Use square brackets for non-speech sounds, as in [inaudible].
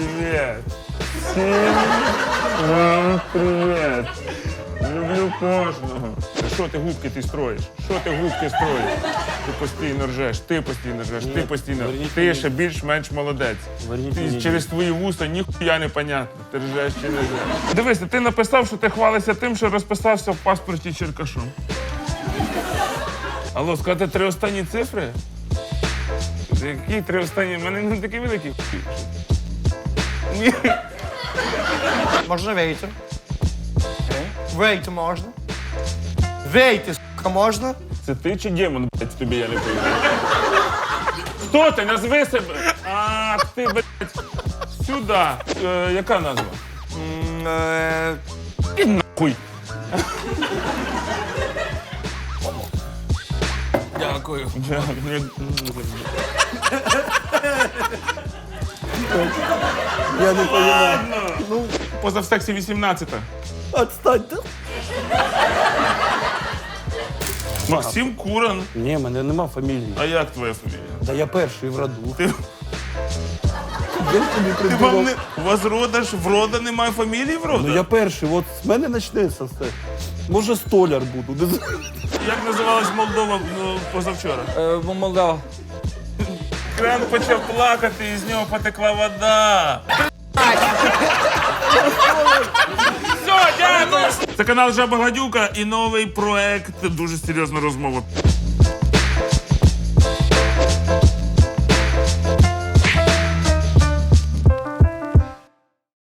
Привет. Всім вам привет. Люблю кожного. Що ти губки ти строїш? Що ти губки строїш? Ти постійно ржеш, ти постійно ржеш, ти постійно. Ти ще більш-менш молодець. Ти через твої вуста ніхуя не понятно. Ти ржеш чи не ржеш. Дивися, ти написав, що ти хвалишся тим, що розписався в паспорті Черкашом. Алло, сказати три останні цифри? Які три останні? У мене не такий великий. Ні. [laughs] Можна вийти. Вийти можна. Вийти, сука, можна. Це ти чи демон, блядь, тобі я не пойму? Хто ти? Назви себе. А, ти, блядь. Сюди. Е, яка назва? М, е, І нахуй. Дякую. Я не розумію. Ну, поза в сексі 18 Отстаньте. Максим Куран. Ні, в мене нема фамілії. А як твоя фамілія? Да я перший в роду. Ти, Я тобі ти придумав. вам не, у вас рода ж в рода немає фамілії в рода? Ну я перший, от з мене почнеться все. Може, столяр буду. не знаю. Як називалась Молдова ну, позавчора? Е, Молдава. Кран почав плакати, і з нього потекла вода. Все, Це канал Жаба Гадюка і новий проект Дуже серйозна розмова.